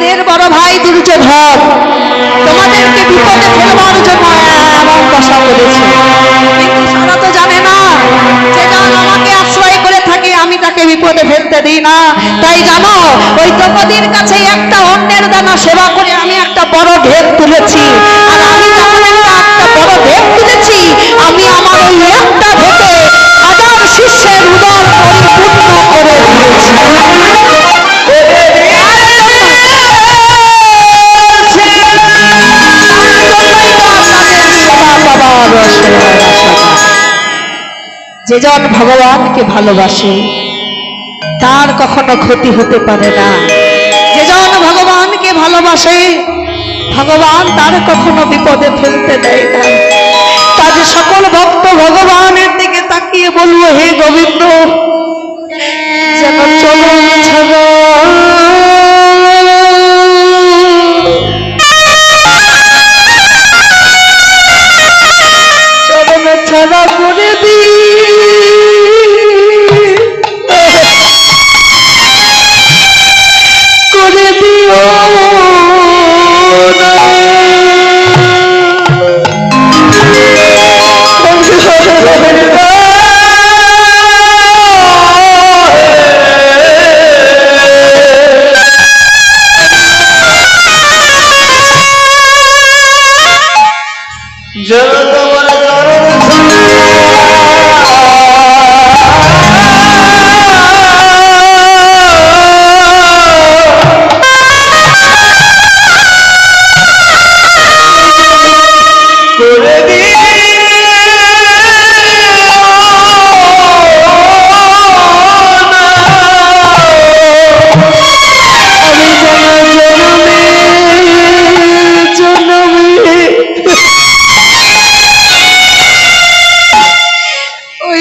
তোমাদের বড় ভাই দুর্যোধন তোমাদেরকে বিপদে ফেলবার জন্য এমন দশা করেছে। কিন্তু তারা তো জানে না, যে যান আমাকে আশ্রয় করে থাকে, আমি তাকে বিপদে ফেলতে দিই না। তাই জানো, ওই দ্রৌপদীর কাছে একটা অন্যের দানা সেবা করে আমি একটা বড় ঢেক তুলেছি। আর আমি যখন একটা একটা বড় ঢেক তুলেছি, আমি আমার ওই যেজন ভগবানকে ভালোবাসে, তার কখনো ক্ষতি হতে পারে না। যে যেজন ভগবানকে ভালোবাসে, ভগবান তার কখনো বিপদে ফেলতে দেয় না। কাজে সকল ভক্ত ভগবানের দিকে তাকিয়ে বলব হে গোবিন্দ যেন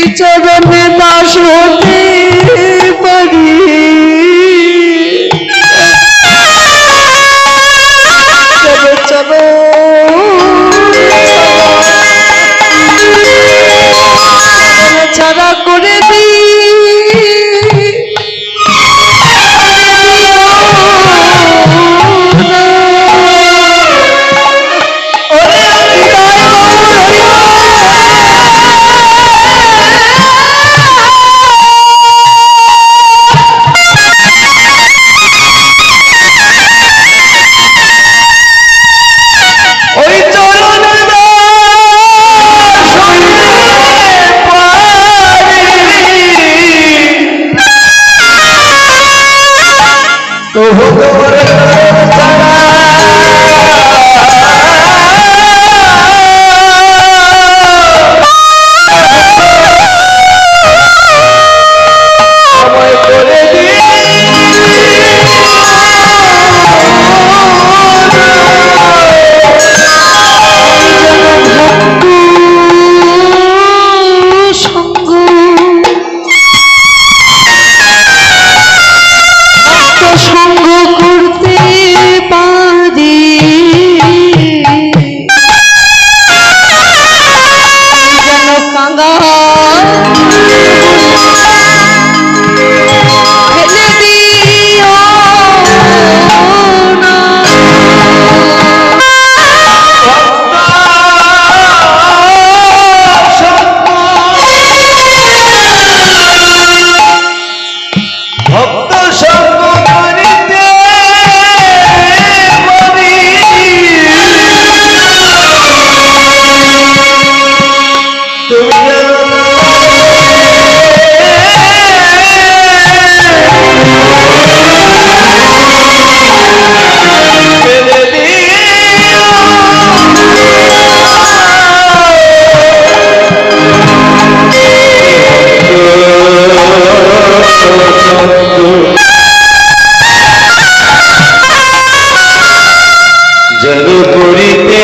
ওই চরণে দাস হতে হতে যেন করিতে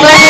পারি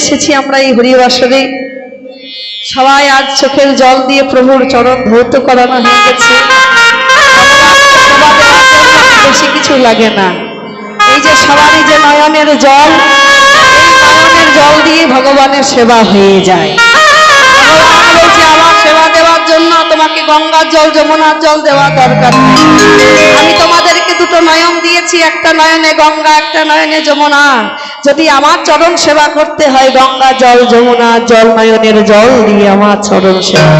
এসেছি আমরা এই হরিবাসরে সবাই আজ চোখের জল দিয়ে প্রভুর চরণ ধৌত করানো হয়ে গেছে। বেশি কিছু লাগে না। এই যে সবারই যে নয়নের জল নয়নের জল দিয়ে ভগবানের সেবা হয়ে যায়। আমার সেবা দেওয়ার জন্য তোমাকে গঙ্গার জল, যমুনার জল দেওয়া দরকার আমি তোমাদেরকে দুটো নয়ন দিয়েছি, একটা নয়নে গঙ্গা, একটা নয়নে যমুনা। যদি আমার চরণ সেবা করতে হয়, গঙ্গা জল, যমুনা জল, নয়নের জল দিয়ে আমার চরণ সেবা